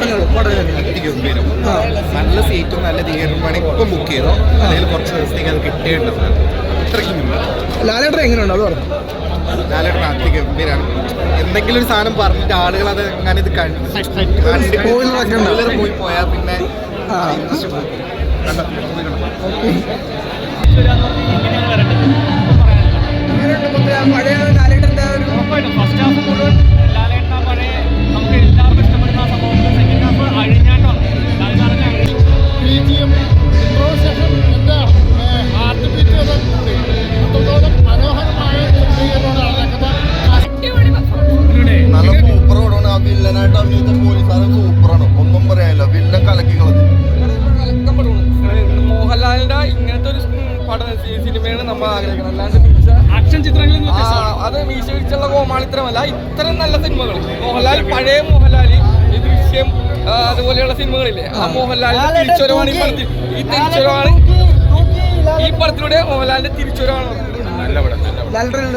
അതിഗംഭീരം നല്ല സീറ്റും നല്ല തിയേറ്ററും വേണേ ഇപ്പം ബുക്ക് ചെയ്തോ? അല്ലെങ്കിൽ കുറച്ച് ദിവസത്തേക്ക് അത് കിട്ടിയിട്ടുണ്ടോ? ഇത്രയ്ക്കും ലാലേട്ടൻ എങ്ങനെയുണ്ട്? അത് പറഞ്ഞു. ലാലേട്ടൻ അതിഗംഭീരാണ് എന്തെങ്കിലും ഒരു സാധനം പറഞ്ഞിട്ട് ആളുകൾ അത് അങ്ങനെ ഇത് കണ്ടു? പോയി പോയാൽ പിന്നെ? പഴയ സിനിമയാണ് നമ്മൾ ആഗ്രഹിക്കുന്നത്. അല്ലാണ്ട് മീശ ആക്ഷൻ ചിത്രങ്ങളിൽ നിന്ന് വ്യത്യസ്തമാണ്. അത് മീശ പിടിച്ചുള്ള കോമാളിത്തരമല്ല ഇത്തരം നല്ല സിനിമകൾ മോഹൻലാൽ പഴയ മോഹൻലാൽ ഈ ദൃശ്യം ആ, അതുപോലെയുള്ള സിനിമകളില്ലേ? ആ മോഹൻലാലിന്റെ തിരിച്ചുവരവാണ് ഈ പടത്തിൽ ഈ തിരിച്ചുവരവാണ് ഈ പടത്തിലൂടെ മോഹൻലാലിന്റെ തിരിച്ചുവരവാണ് നല്ല പടം നല്ല പടം.